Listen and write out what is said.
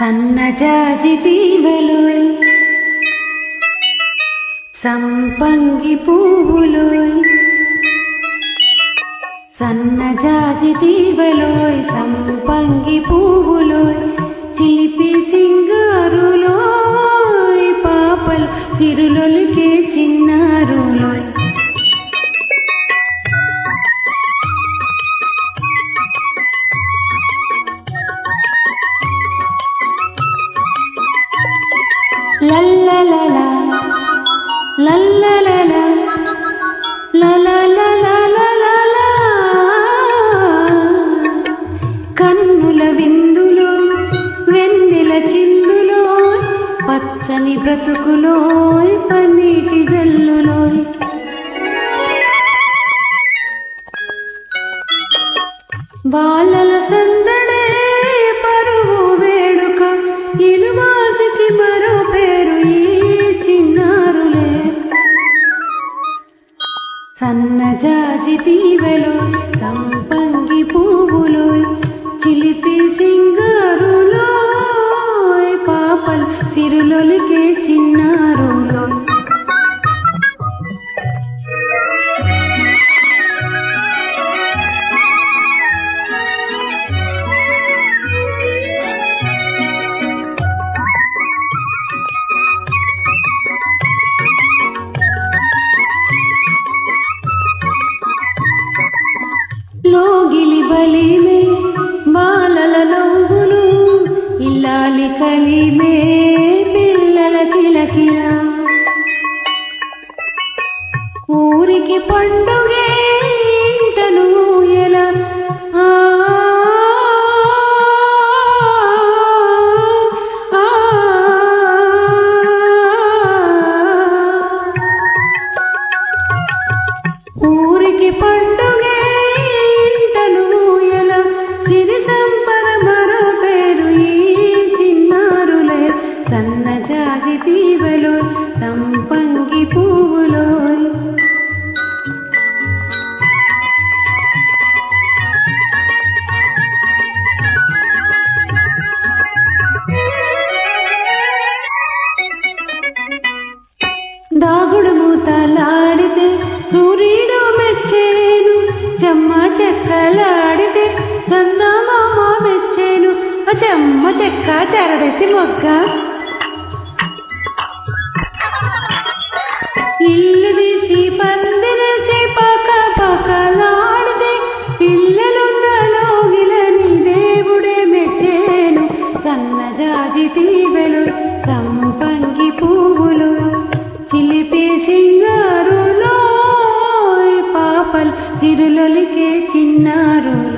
సన్నజాజి దీవెలు సంపంగి పువ్వులు సన్నజాజి దీవెలోయ్ సంపంగి పువ్వులోయ్. చిలిపి సింగారులోయ్ పాపలు సిరులొలికే చిన్నారులోయ్. కన్నుల విందులో వెన్నెల చిందులో పచ్చని బ్రతుకులో పన్నీటి జల్లులో బాల సన్నజాజి దీవెలో సంపంగి పువ్వులో చిలిపి సింగారులో పాపలు సిరులొలికే చిన్నారు బలిమే బాలల నవ్వులు ఇల్లాలి కలిమే పిల్లల కిలకిల ఊరికి పండుగే ఇంటను ఎలా ఊరికి పండుగే చెమ్మ చెక్కలాడితే చందమామ మెచ్చాను. ఆ చెమ్మ చెక్క చెరడేసి మొగ్గ. ఇల్లు తీసి పందిరేసి పక్క పక్కలాడితే పిల్లలుందలోగిలని దేవుడే మెచ్చేను. సన్నజాజి తీవెలు సింగారులో పాపలు సిరులొలికే చిన్నారులో